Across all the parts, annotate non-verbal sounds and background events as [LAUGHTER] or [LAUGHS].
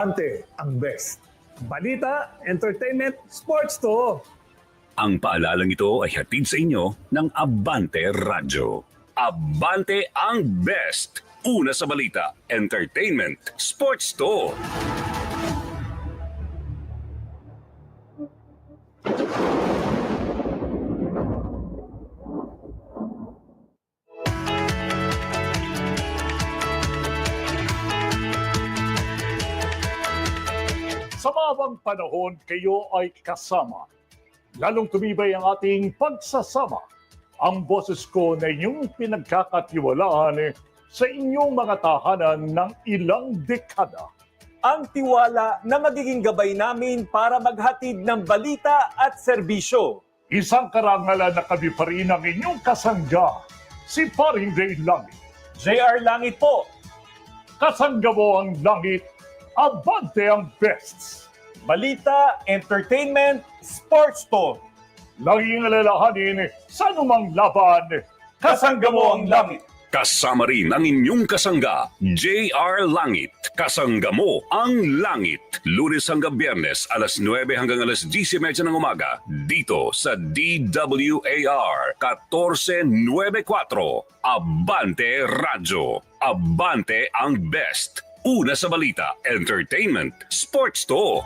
Ante, ang best. Balita, entertainment, sports to. Ang paalalang ito ay hatid sa inyo ng Abante Radyo. Abante ang best. Una sa balita, entertainment, sports to. Sa mabang panahon, kayo ay kasama. Lalong tumibay ang ating pagsasama. Ang boses ko na inyong pinagkakatiwalaan sa inyong mga tahanan ng ilang dekada. ang tiwala na magiging gabay namin para maghatid ng balita at serbisyo. Isang karangalan na kami pa rin ang inyong kasangga, si Paring Ray Langit. JR Langit po, Kasangga mo ang langit, abante ang best. balita, entertainment, sports to. Laging alalahanin sa anumang laban, Kasangga mo ang langit. Kasama rin ang inyong kasangga, JR Langit. Kasangga mo ang langit. Lunes hanggang biyernes, alas 9 hanggang alas 10.30 ng umaga. Dito sa DWAR 1494. Abante Radyo. Abante ang best. Una sa balita, entertainment, sports to.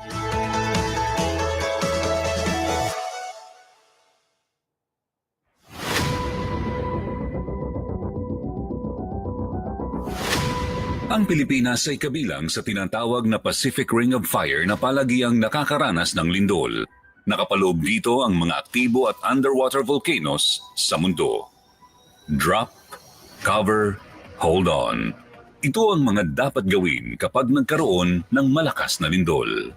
Ang Pilipinas ay kabilang sa tinatawag na Pacific Ring of Fire na palagiang nakakaranas ng lindol. Nakapaloob dito ang mga aktibo at underwater volcanoes sa mundo. Drop, cover, hold on. Ito ang mga dapat gawin kapag nagkaroon ng malakas na lindol.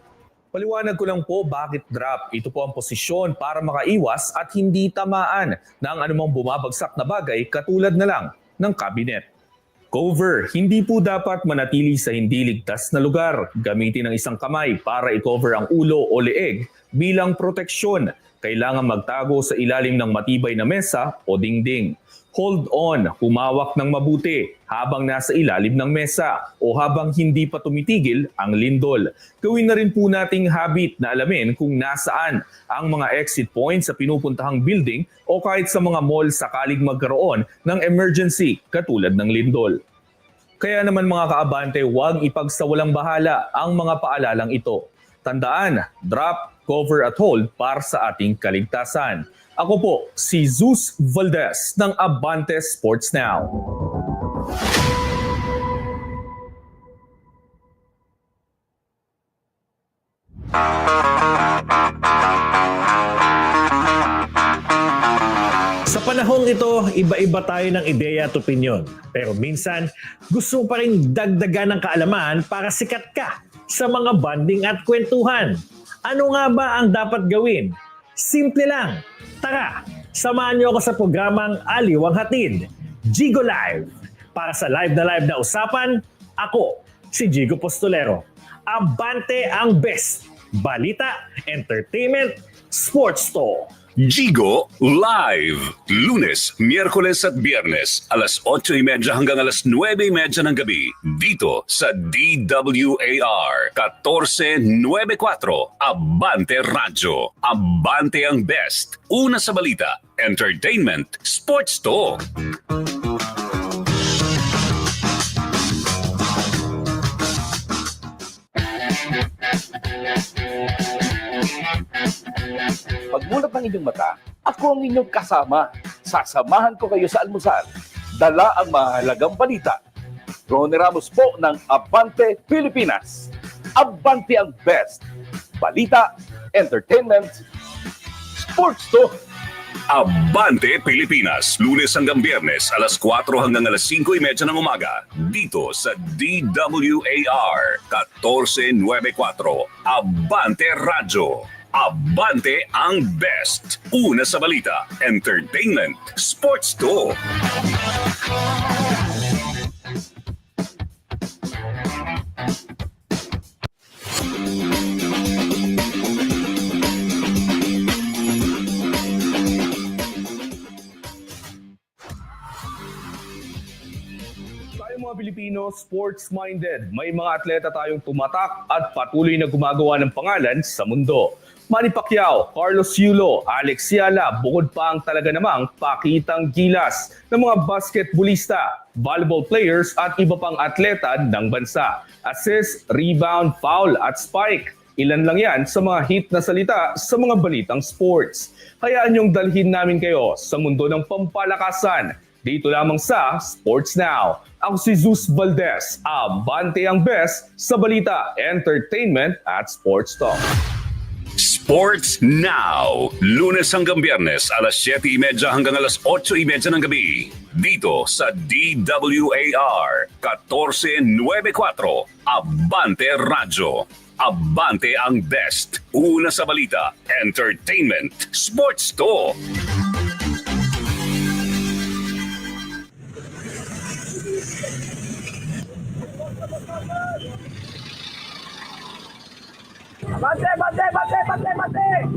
Paliwanag ko lang po bakit drop. Ito po ang posisyon para makaiwas at hindi tamaan ng anumang bumabagsak na bagay katulad na lang ng cabinet. Cover, hindi po dapat manatili sa hindi ligtas na lugar. Gamitin ang isang kamay para i-cover ang ulo o leeg bilang proteksyon. Kailangan magtago sa ilalim ng matibay na mesa o dingding. Hold on, humawak ng mabuti habang nasa ilalim ng mesa o habang hindi pa tumitigil ang lindol. Gawin na rin po nating habit na alamin kung nasaan ang mga exit points sa pinupuntahang building o kahit sa mga mall sakaling magkaroon ng emergency katulad ng lindol. Kaya naman mga kaabante, huwag ipagsawalang bahala ang mga paalalang ito. Tandaan, drop, cover at hold para sa ating kaligtasan. Ako po, si Zeus Valdez ng Abante Sports Now. Sa panahong ito, iba-iba tayo ng ideya at opinyon. Pero minsan, gusto pa rin dagdagan ng kaalaman para sikat ka sa mga banding at kwentuhan. Ano nga ba ang dapat gawin? Simple lang. Tara, samahan niyo ako sa programang Aliw ang Hatid, Gigo Live. Para sa live na live na usapan, ako, si Gigo Postolero. Abante ang best. Balita, entertainment, sports to. Gigo Live! Lunes, Miyerkules at Biyernes, alas 8.30 hanggang alas 9.30 ng gabi. Dito sa DWAR 1494 Abante Radyo. Abante ang best. Una sa balita, entertainment, sports to. Pagmulat ng inyong mata, ako ang inyong kasama. Sasamahan ko kayo sa almusal. Dala ang mahalagang balita. Ronnie Ramos po ng Abante Pilipinas. Abante ang best. Balita, entertainment, sports to. Abante Pilipinas, lunes hanggang biyernes, alas 4 hanggang alas 5.30 ng umaga. Dito sa DWAR 1494 Abante Radyo. Abante ang best. Una sa balita, entertainment, sports to. Mga Pilipino, sports-minded. May mga atleta tayong tumatak at patuloy na gumagawa ng pangalan sa mundo. Manny Pacquiao, Carlos Yulo, Alex Yala, bukod pa ang talaga namang pakitang gilas ng mga basketballista, volleyball players at iba pang atleta ng bansa. Assist, rebound, foul at spike. Ilan lang yan sa mga hit na salita sa mga balitang sports. Hayaan niyong dalhin namin kayo sa mundo ng pampalakasan. Dito lamang sa Sports Now. Ako si Zeus Valdez, abante ang best sa balita, entertainment at sports talk. Sports Now. Lunes hanggang biyernes, alas 7.30 hanggang alas 8.30 ng gabi. Dito sa DWAR 1494. Abante Radyo. Abante ang best. Una sa balita, entertainment, sports to. Bater, bater, bater, bater, bater!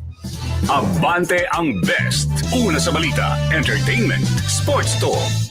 Abante ang best. Una sa balita, entertainment, sports to.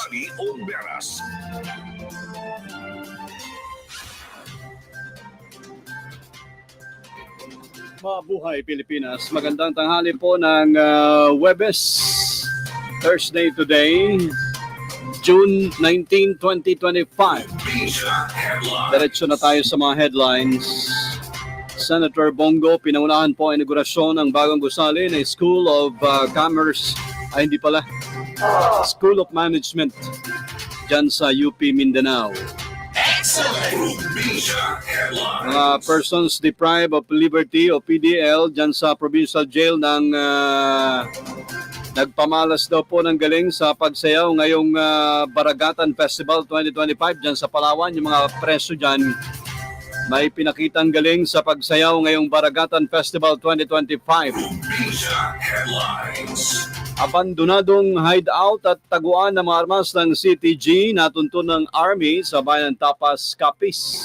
Barrio Beras. Mabuhay Pilipinas. Magandang tanghali po ng uh, Webes. Thursday today, June 19, 2025. Diretso na tayo sa mga headlines. Senator Bongo, pinangunahan po ang inaugurasyon ng bagong gusali ng School of uh, Commerce, ay hindi pala, School of Management dyan sa UP Mindanao. Mga persons deprived of liberty o PDL dyan sa provincial jail ng ah, nagpamalas daw po ng galing sa pagsayaw ngayong ah, Baragatan Festival 2025 dyan sa Palawan. Yung mga preso dyan may pinakitang galing sa pagsayaw ngayong Baragatan Festival 2025. Abandonadong hideout at taguan ng mga armas ng CTG natuntun ng Army sa bayan ng Tapas, Capiz.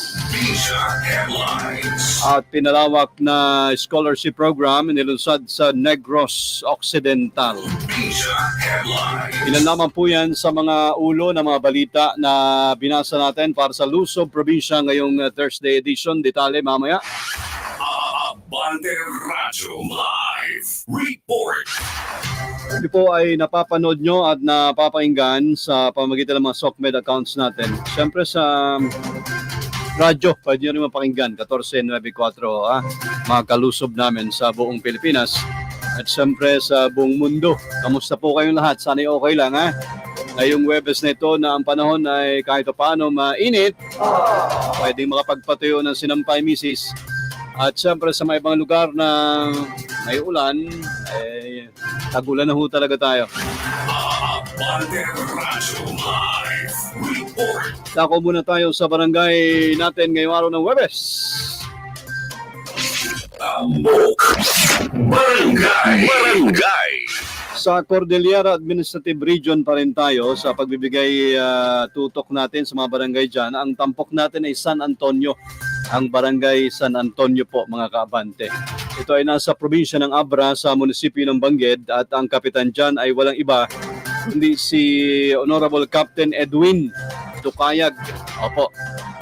At pinalawak na scholarship program nilunsad sa Negros Occidental. Ilan lamang po yan sa mga ulo ng mga balita na binasa natin para sa Luzon Probinsya ngayong Thursday edition. Detalye mamaya. Abante Radyo Live Report. Ito po ay napapanood nyo at napapakinggan sa pamagitan ng mga SOCMED accounts natin. Siyempre sa um, radyo, pwede nyo rin mapakinggan, 1494, ha? mga kalusob namin sa buong Pilipinas. At siyempre sa buong mundo. Kamusta po kayong lahat? Sana okay lang, ha? Ngayong Webes na ito na ang panahon ay kahit paano mainit, pwedeng makapagpatuyo ng sinampay misis. At siyempre sa mga ibang lugar na may ulan, eh, tagulan na ho talaga tayo. Dako muna tayo sa barangay natin ngayong araw ng Webes. Amok. Barangay. Barangay. Sa Cordillera Administrative Region pa rin tayo sa pagbibigay ah, tutok natin sa mga barangay dyan. Ang tampok natin ay San Antonio. Ang barangay San Antonio po mga kaabante. Ito ay nasa probinsya ng Abra sa munisipyo ng Bangged at ang kapitan dyan ay walang iba kundi si Honorable Captain Edwin Dukayag. Opo,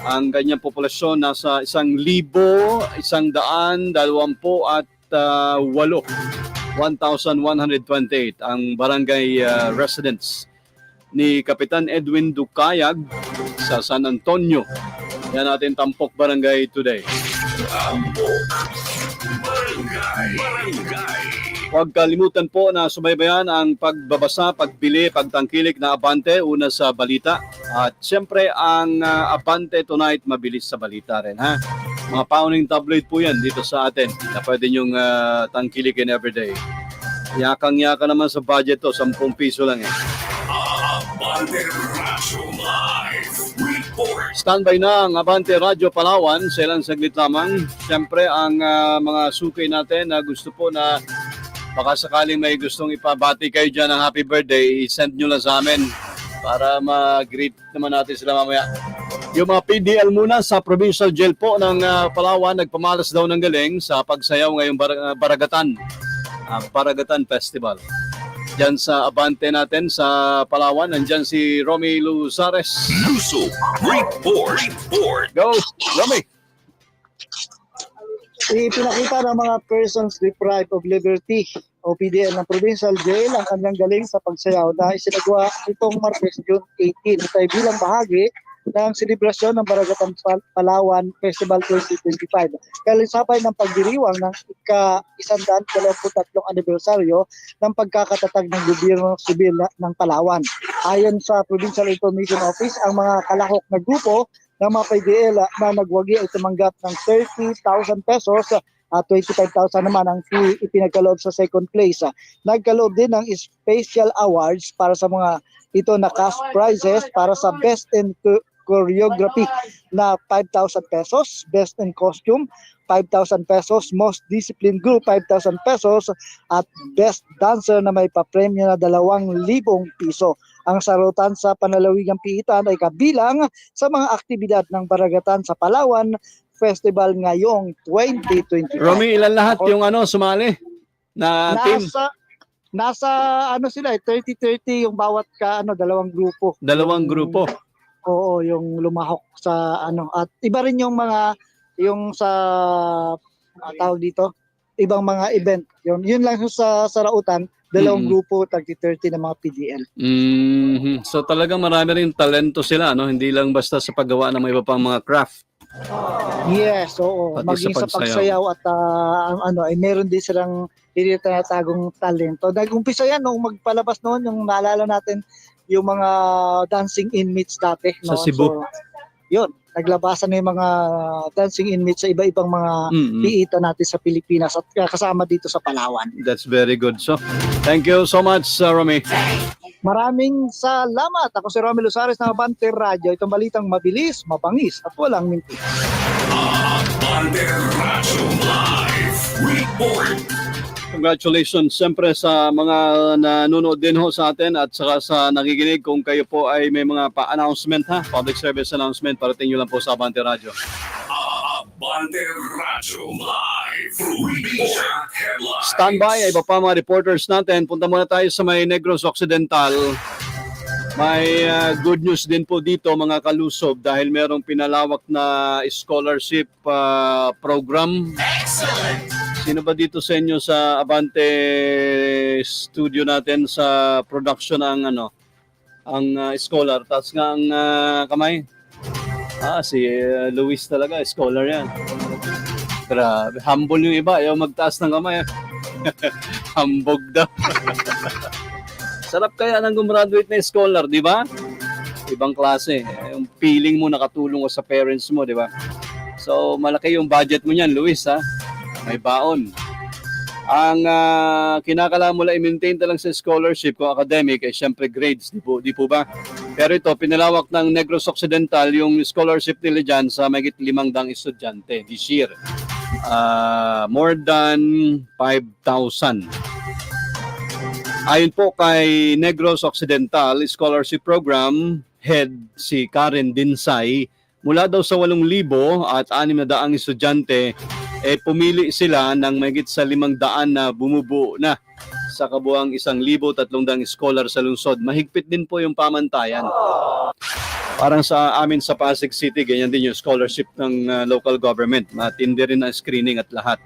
ang kanyang populasyon nasa isang libo, isang daan, dalawampu at ah, walo. 1,128 ang barangay ah, residents ni Kapitan Edwin Dukayag sa San Antonio. Yan natin Tampok Barangay today. Huwag kalimutan po na subaybayan ang pagbabasa, pagbili, pagtangkilik na Abante, una sa balita. At siyempre, ang ah, Abante Tonight, mabilis sa balita rin. Ha? Mga pauning tabloid po yan dito sa atin na pwede nyong ah, tangkilikin everyday. Yakang-yaka naman sa budget to, 10 piso lang eh. Abante Report. Standby na ang Abante Radio Palawan sa ilang saglit lamang. Siyempre, ang ah, mga sukay natin na gusto po na baka sakaling may gustong ipabati kayo dyan ng happy birthday, i-send nyo lang sa amin para mag-greet naman natin sila mamaya. Yung mga PDL muna sa provincial jail po ng ah, Palawan, nagpamalas daw ng galing sa pagsayaw ngayong bar- ah, Baragatan, ah, Baragatan Festival. Diyan sa Abante natin sa Palawan, nandyan si Romy Luzares. Luso Report. Report. Go, Romy! ipinakita ng mga persons deprived of liberty o PDL ng provincial jail ang kanyang galing sa pagsayaw na isinagawa itong Martes, June 18. Ito ay bilang bahagi ng selebrasyon ng Baragatan Pal- Palawan Festival 2025. Kalisapay ng pagdiriwang ng ika-123 anibersaryo ng pagkakatatag ng gobyerno sibil ng Palawan. Ayon sa Provincial Information Office, ang mga kalahok na grupo ng mga PDL na nagwagi ay tumanggap ng 30,000 pesos at 25,000 naman ang ipinagkaloob sa second place. Nagkaloob din ng special awards para sa mga ito na cash prizes para sa best cho- choreography na 5,000 pesos, best in costume 5,000 pesos, most disciplined group 5,000 pesos at best dancer na may papremyo na 2,000 piso. Ang sarutan sa panalawigang piitan ay kabilang sa mga aktibidad ng Baragatan sa Palawan Festival ngayong 2025. Romy, ilan lahat yung ano, sumali na team? nasa nasa ano sila eh 30-30 yung bawat ka ano dalawang grupo. Dalawang grupo. Oo, yung lumahok sa ano at iba rin yung mga yung sa ah, tawag dito ibang mga event. Yun, yun lang yung sa sarautan, dalawang Mm. grupo 30-30 ng mga PDL. Mhm. So talagang marami rin talento sila, no? Hindi lang basta sa paggawa ng mga iba pang mga craft. Yes, oo. Pati Maging sa sa pagsayaw at ang ano, ay meron din silang tagong talento. Nag-umpisa yan nung magpalabas noon, yung naalala natin yung mga dancing inmates dati. Sa no? Cebu. So, yun, naglabasan na yung mga dancing inmates sa iba-ibang mga Mhm. piita natin sa Pilipinas at kasama dito sa Palawan. That's very good. So, thank you so much, uh, Romy. Maraming salamat. Ako si Romelo Sares ng Abante Radio. Itong balitang mabilis, mabangis at walang minti. Abante Radyo Live Report. Congratulations siyempre sa mga nanonood din ho sa atin at saka sa nakikinig kung kayo po ay may mga pa-announcement ha, public service announcement, parating nyo lang po sa Abante Radio. Abante Radyo Live. Standby, ay iba pa mga reporters natin. Punta muna tayo sa may Negros Occidental. May uh, good news din po dito mga kalusob dahil merong pinalawak na scholarship uh, program. Sino ba dito sa inyo sa Abante studio natin sa production ang ano ang uh, scholar? Tas nga ang uh, kamay. Ah si uh, Luis talaga scholar yan. Grabe humble yung iba ayaw magtaas ng kamay. [LAUGHS] Hambog daw. [LAUGHS] Sarap kaya nang gumraduate na scholar di ba? Ibang klase yung feeling mo nakatulong ko sa parents mo di ba? So malaki yung budget mo niyan Luis ha may baon. Ang uh, kinakailangan mo lang i-maintain lang sa scholarship kung academic ay syempre grades, di po, di po ba? Pero ito, pinalawak ng Negros Occidental yung scholarship nila dyan sa magit limang dang estudyante this year. Ah, more than 5,000. Ayon po kay Negros Occidental Scholarship Program Head si Karen Dinsay, mula daw sa 8,000 at 600 estudyante, eh pumili sila ng mahigit sa 500 na bumubuo na sa kabuang 1,300 scholar sa lungsod. Mahigpit din po yung pamantayan. Parang sa amin sa Pasig City, ganyan din yung scholarship ng uh, local government. Matindi rin ang screening at lahat.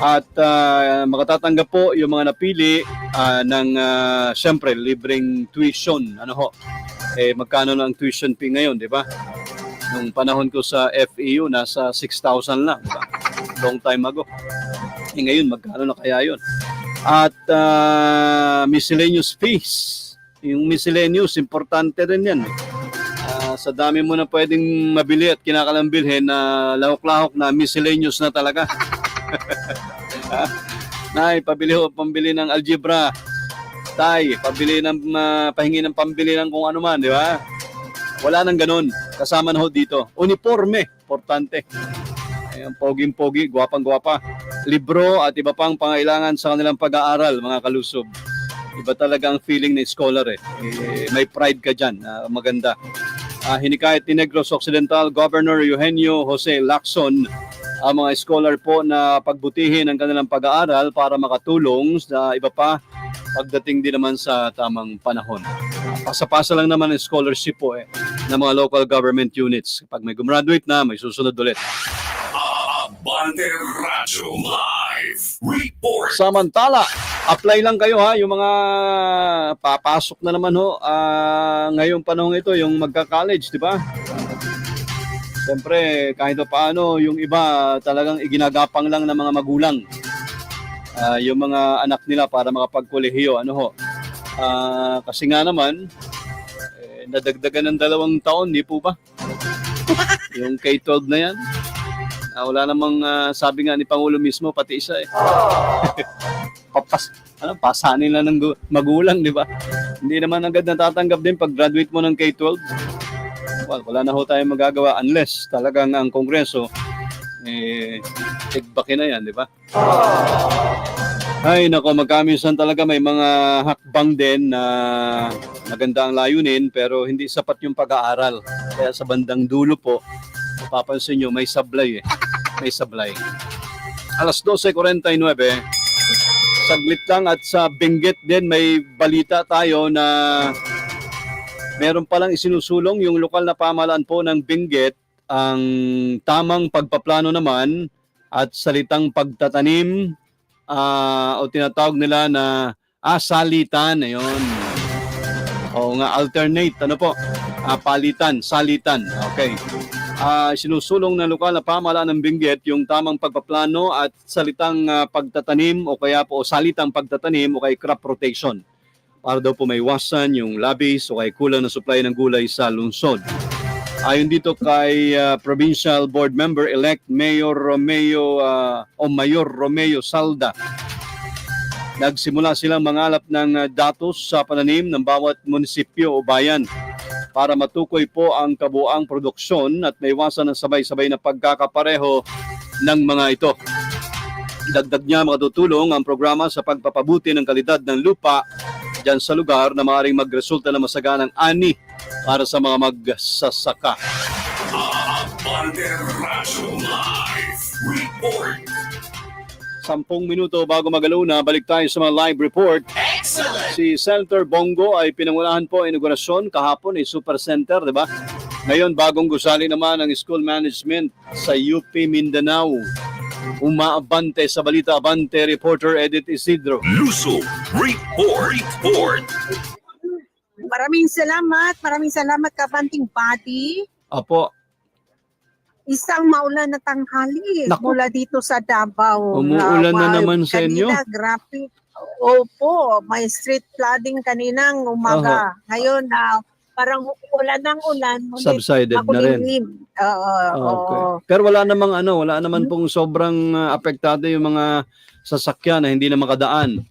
At uh, makatatanggap po yung mga napili uh, ng, uh, syempre, libreng tuition. Ano ho? Eh, magkano na ang tuition fee ngayon, di ba? Nung panahon ko sa FEU, nasa 6,000 lang. Long time ago. Eh, ngayon, magkano na kaya yun? At uh, miscellaneous fees. Yung miscellaneous, importante rin yan. Ah, sa dami mo na pwedeng mabili at kinakalambilhin na lahok-lahok na miscellaneous na talaga. [LAUGHS] Ah, Nay, pabili ho, pambili ng algebra. Tay, pabili ng, uh, pahingi ng pambili ng kung ano man, di ba? Wala nang ganun. Kasama na ho dito. Uniforme, importante. Ayan, poging-pogi, gwapang-gwapa. Libro at iba pang pangailangan sa kanilang pag-aaral, mga kalusob. Iba talaga ang feeling ng scholar eh. eh may pride ka dyan, ah, maganda. Ah, hinikayat ni Negros Occidental Governor Eugenio Jose Lacson ang mga scholar po na pagbutihin ang kanilang pag-aaral para makatulong sa iba pa pagdating din naman sa tamang panahon. Pasa-pasa lang naman ang scholarship po eh ng mga local government units. Pag may gumraduate na, may susunod ulit. Abante Radio Live Report. Samantala, apply lang kayo ha, yung mga papasok na naman ho ah, ngayong panahon ito, yung magka-college, di ba? Siyempre, kahit pa paano, yung iba talagang iginagapang lang ng mga magulang. Ah, yung mga anak nila para makapagkolehiyo, ano ho. Ah, kasi nga naman, eh, nadagdagan ng dalawang taon, di po ba? [LAUGHS] yung K-12 na yan. Ah, wala namang ah, sabi nga ni Pangulo mismo, pati isa eh. [LAUGHS] Papas, ano, pasanin lang ng gu- magulang, di ba? Hindi naman agad natatanggap din pag graduate mo ng K-12. Well, wala na ho tayong magagawa unless talagang ang Kongreso eh, tigbakin na yan, di ba? Ay, nako, magkamisan talaga may mga hakbang din na maganda ang layunin pero hindi sapat yung pag-aaral. Kaya sa bandang dulo po, papansin nyo, may sablay eh. May sablay. Alas 12.49, saglit lang at sa Benguet din may balita tayo na meron palang isinusulong yung lokal na pamahalaan po ng Benguet ang tamang pagpaplano naman at salitang pagtatanim ah, o tinatawag nila na asalitan. Ayun. O nga alternate. Ano po? Ah, palitan salitan. Okay. Ah, sinusulong ng lokal na pamahalaan ng Benguet yung tamang pagpaplano at salitang ah, pagtatanim o kaya po o salitang pagtatanim o kay crop rotation para daw po may iwasan yung labis o kay kulang na supply ng gulay sa lungsod. Ayon dito kay ah, Provincial Board Member-elect Mayor Romeo ah, o Mayor Romeo Salda. Nagsimula silang mangalap ng ah, datos sa pananim ng bawat munisipyo o bayan para matukoy po ang kabuang produksyon at may iwasan ng sabay-sabay na pagkakapareho ng mga ito. Dagdag niya makatutulong ang programa sa pagpapabuti ng kalidad ng lupa dyan sa lugar na maaaring magresulta na masaganang ani para sa mga magsasaka. Sampung minuto bago magaluna, balik tayo sa mga live report. Si Senator Bongo ay pinangunahan po inaugurasyon kahapon ay Super Center, di ba? Ngayon, bagong gusali naman ang school management sa UP Mindanao. Umaabante sa Balita Abante, reporter Edith Isidro. Luso Report. Report. Maraming salamat, maraming salamat Kabanting Body. Apo, Isang maulan na tanghali Naku. mula dito sa Davao. Umuulan na naman sa inyo. Kanina, graphic. Opo, may street flooding kaninang umaga. Ngayon, na parang ulan ng ulan. subsided na rin. Oo, Okay. oo. Pero wala namang ano, wala naman pong sobrang uh, apektado yung mga sasakyan na hindi na makadaan.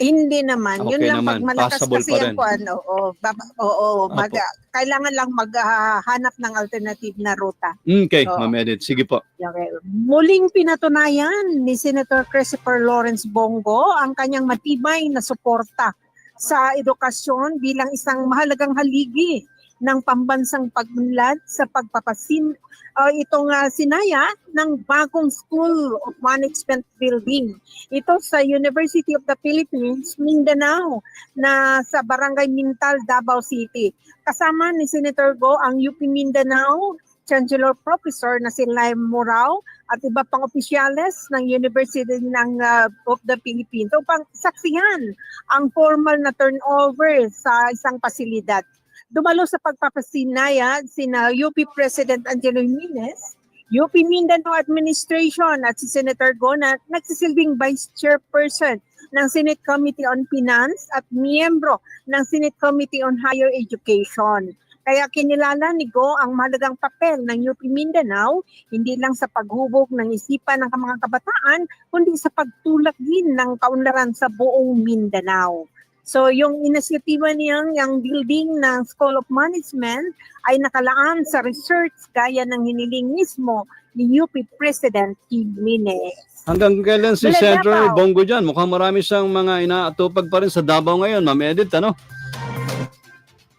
Hindi naman. Yun Okay lang, naman. pag malakas Passable kasi pa rin. ang kuwan, oo, baba- oo, mag, kailangan lang maghanap ng alternative na ruta. Okay, Oo. Ma'am Edith. Sige po. Okay. Muling pinatunayan ni Senator Christopher Lawrence Bongo ang kanyang matibay na suporta sa edukasyon bilang isang mahalagang haligi ng pambansang pagunlad sa pagpapasin uh, itong uh, sinaya ng bagong School of Management Building. Ito sa University of the Philippines, Mindanao, na sa Barangay Mintal, Davao City. Kasama ni Senator Go ang UP Mindanao, Chancellor Professor na si Laim Morao at iba pang opisyales ng University ng uh, of the Philippines upang saksihan ang formal na turnover sa isang pasilidad. Dumalo sa pagpapasinaya sina UP President Angelo Jimenez, UP Mindanao Administration at si Senator Gona nagsisilbing Vice Chairperson ng Senate Committee on Finance at miyembro ng Senate Committee on Higher Education. Kaya kinilala ni Go ang mahalagang papel ng UP Mindanao hindi lang sa paghubog ng isipan ng mga kabataan kundi sa pagtulak din ng kaunlaran sa buong Mindanao. So yung inisyatiba niyang yung building ng School of Management ay nakalaan sa research gaya ng hiniling mismo ni UP President Jimenez. Hanggang kailan si Wala Senator Davao. Bongo dyan? Mukhang marami siyang mga inaatupag pa rin sa Davao ngayon, Ma'am Edith, ano?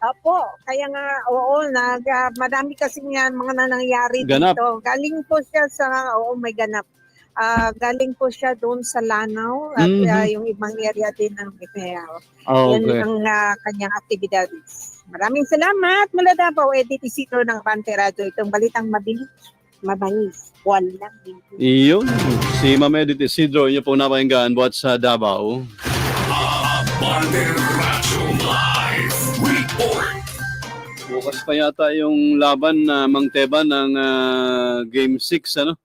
Apo, kaya nga, oo, nag, ah, madami kasi nga mga nangyayari Ganap. dito. Galing po siya sa, oo, may ganap. Ah, galing po siya doon sa Lanao at ah, yung ibang area din ng Bicayao. Ah, Yan okay. ang ah, kanyang aktibidades. Maraming salamat mula Davao, Edith Isidro ng Bante Radio. Itong balitang mabilis, mabangis, walang hindi. Iyon, si Ma'am Edith Isidro, inyo po napakinggan buhat sa Davao. Banderacho Live Report. Bukas pa yata yung laban na Mang Teba ng ah, Game 6, ano?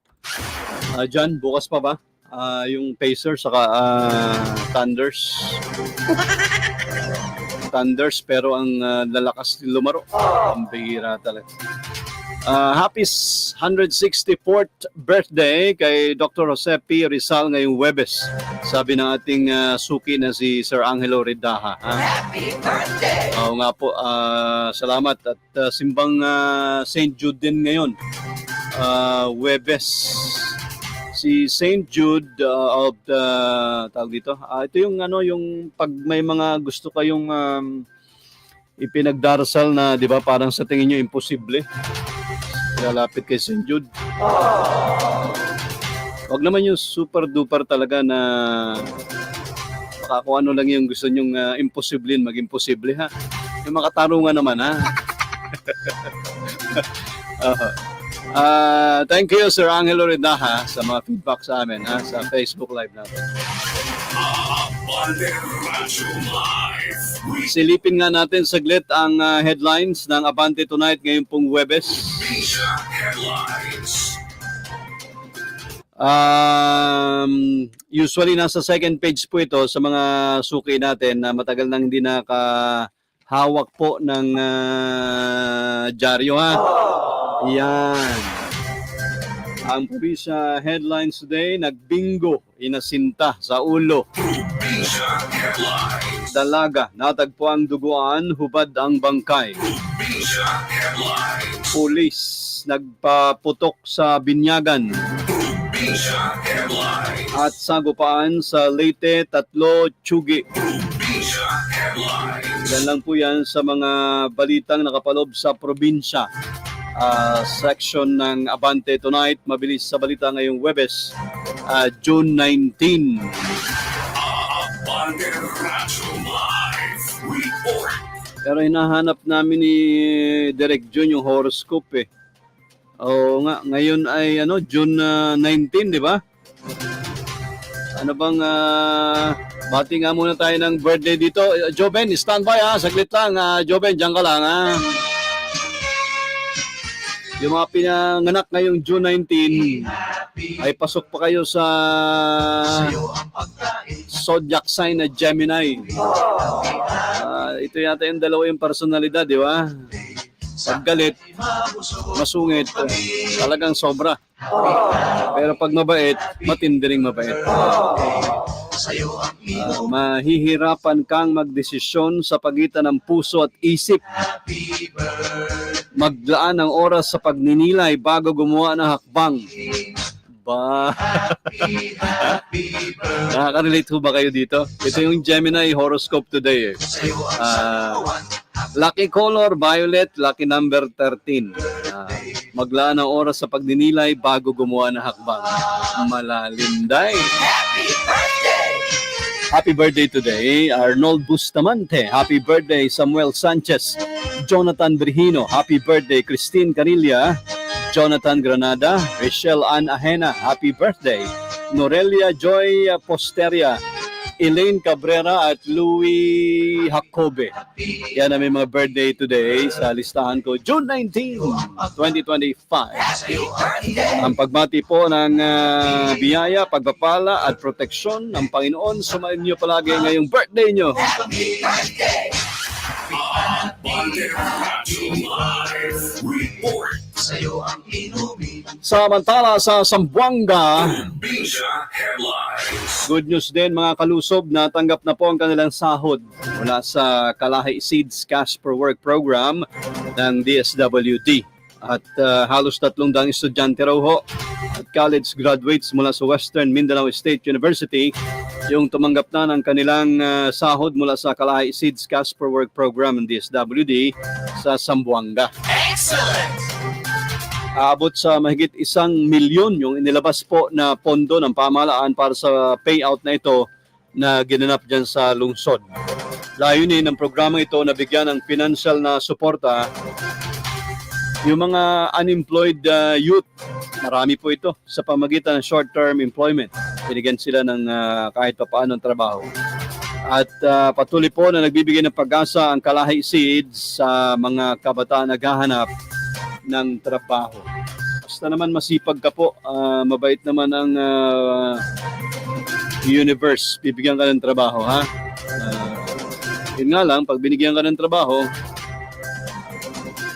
Ah, John, bukas pa ba? Ah, yung Pacers saka ah, Thunders. [LAUGHS] Thunders pero ang ah, lalakas din lumaro. Ang bihira talaga. Ah, happy 164th birthday kay Dr. Jose P. Rizal ngayong Webes. Sabi ng ating ah, suki na si Sir Angelo Ridaha. Happy birthday! Oo nga po, ah, salamat. At ah, simbang ah, St. Jude din ngayon. Ah, Webes. Si St. Jude ah, of the tawag dito. Ah, ito yung ano yung pag may mga gusto kayong um, ipinagdarasal na 'di ba parang sa tingin niyo imposible. Lalapit kay St. Jude. Wag naman yung super duper talaga na baka kung ano lang yung gusto nyong uh, imposible maging posible ha. Yung mga katarungan naman ha. [LAUGHS] Aha. Ah, thank you Sir Angelo Redaha sa mga feedback sa amin ha, sa Facebook Live natin. Silipin nga natin saglit ang ah, headlines ng Abante Tonight ngayon pong Webes. Um, usually nasa second page po ito sa mga suki natin na matagal nang hindi nakahawak po ng ah, dyaryo ha. Yan. Ang probinsya headlines today, nagbingo, inasinta sa ulo. Dalaga, natagpo ang duguan, hubad ang bangkay. Pulis, nagpaputok sa binyagan. At sagupaan sa Leyte, tatlo, tsugi. Yan lang po yan sa mga balitang nakapalob sa probinsya. Ah, section ng Abante Tonight, mabilis sa balita ngayong Webes, ah, June 19. Banderacho Live Report. Pero hinahanap namin ni Derek Jun yung horoscope eh. Oo nga, ngayon ay ano, June ah, 19, di ba? Ano bang ah, bati nga muna tayo ng birthday dito. Uh, Joben, standby ha, saglit lang. ah Joben, diyan ka lang ha. Yung mga pinanganak ngayong June 19 ay pasok pa kayo sa zodiac sign na Gemini. Ah, ito yata yung dalawa yung personalidad, di ba? Pag galit, masungit, talagang sobra. Pero pag mabait, matindi ring mabait. Ah, mahihirapan kang magdesisyon sa pagitan ng puso at isip. Maglaan ng oras sa pagninilay bago gumawa ng hakbang. Aba. Nakaka-relate ho ba kayo dito? Ito yung Gemini horoscope today. Eh. Ah, lucky color, violet, lucky number 13. Ah, maglaan ng oras sa pagdinilay bago gumawa ng hakbang. Malalim day. Happy birthday today, Arnold Bustamante. Happy birthday, Samuel Sanchez. Jonathan Brihino. Happy birthday, Christine Canilla. Jonathan Granada. Rachel Ann Ahena. Happy birthday. Norelia Joy Posteria. Elaine Cabrera at Louis Jacobe. Yan ang mga birthday today sa listahan ko. June 19, 2025. Ang pagbati po ng ah, biyaya, pagpapala at proteksyon ng Panginoon sumayin niyo palagi ngayong birthday niyo. Report. Samantala sa Sambuanga, good news din mga kalusob na tanggap na po ang kanilang sahod mula sa Kalahi Seeds Cash per Work Program ng DSWD. At ah, halos tatlong daang estudyante raw ho at college graduates mula sa Western Mindanao State University yung tumanggap na ng kanilang ah, sahod mula sa Kalahi Seeds Cash per Work Program ng DSWD sa Sambuanga. Aabot sa mahigit isang milyon yung inilabas po na pondo ng pamahalaan para sa payout na ito na ginanap dyan sa lungsod. Layunin ng programa ito na bigyan ng financial na suporta yung mga unemployed uh, youth. Marami po ito sa pamagitan ng short-term employment. Binigyan sila ng uh, kahit papaano trabaho. At uh, patuloy po na nagbibigay ng pag-asa ang Kalahi Seeds sa mga kabataan naghahanap ng trabaho. Basta naman masipag ka po, ah, mabait naman ang ah, universe, bibigyan ka ng trabaho, ha? Ah, yun nga lang, pag binigyan ka ng trabaho,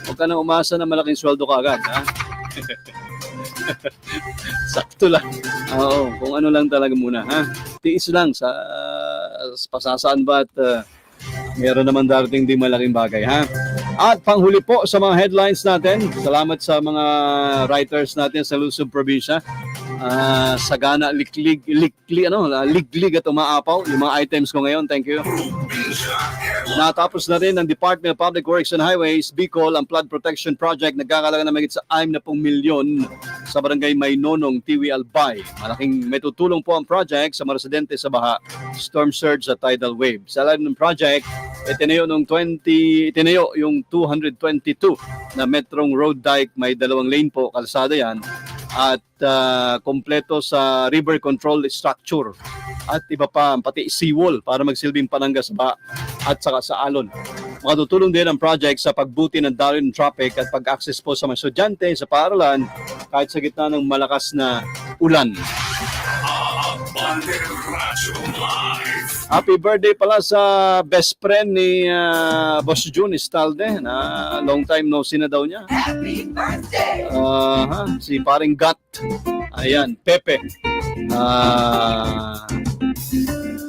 huwag ka na umasa na malaking sweldo ka agad, ha? [LAUGHS] Sakto lang. Oo, kung ano lang talaga muna, ha? Tiis lang sa, sa pasasaan ba at ah, meron naman darating di malaking bagay, ha? At panghuli po sa mga headlines natin, salamat sa mga writers natin sa Luzon Probinsya. Ah, sagana, liklig, likli, ano, ah, liglig at umaapaw yung mga items ko ngayon. Thank you. Natapos na rin ng Department of Public Works and Highways, Bicol, ang flood protection project nagkakalaga na mahigit sa 6 na pong milyon sa barangay Maynonong, Tiwi Albay. Malaking may tutulong po ang project sa mga residente sa baha, storm surge at tidal wave. Sa lalim ng project, itinayo nung 20, itinayo yung 222 na metrong road dike, may dalawang lane po, kalsada yan, at ah, kompleto sa river control structure at iba pa, pati seawall para magsilbing panangga sa baha at saka sa alon. Makatutulong din ang project sa pagbuti ng daloy ng traffic at pag-access po sa mga estudyante sa paaralan kahit sa gitna ng malakas na ulan. Abante Radyo. Happy birthday pala sa best friend ni ah, Boss June Estalde na long time no see na daw niya. Happy birthday! si paring Gat. Ayan, Pepe. Ah,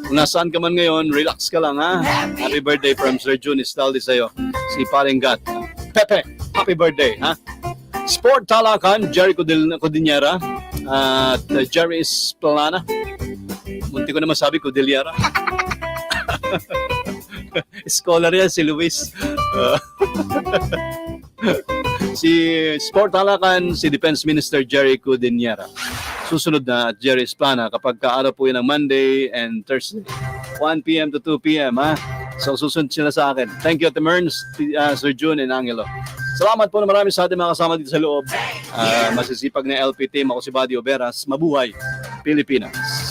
kung nasaan ka man ngayon, relax ka lang ha. Happy birthday from Sir June Estalde sa'yo. Si paring Gat. Pepe, happy birthday ha. Sport Talakan, Jerry Codinera at uh, Jerry Esplana. Munti ko na masabi Cordillera. [LAUGHS] Scholar yan si Luis. Uh, [LAUGHS] si Sport Halakan, si Defense Minister Jerry Cudiniera. Susunod na at Jerry Esplana kapag kaaraw po yun ng Monday and Thursday. 1 p.m. to 2 p.m. Ha? So susunod sila sa akin. Thank you, Ate Merns, uh, Sir June, and Angelo. Salamat po na marami sa ating mga kasama dito sa loob. Ah, masisipag na LP team. Ako si Buddy Oberas. Mabuhay, Pilipinas.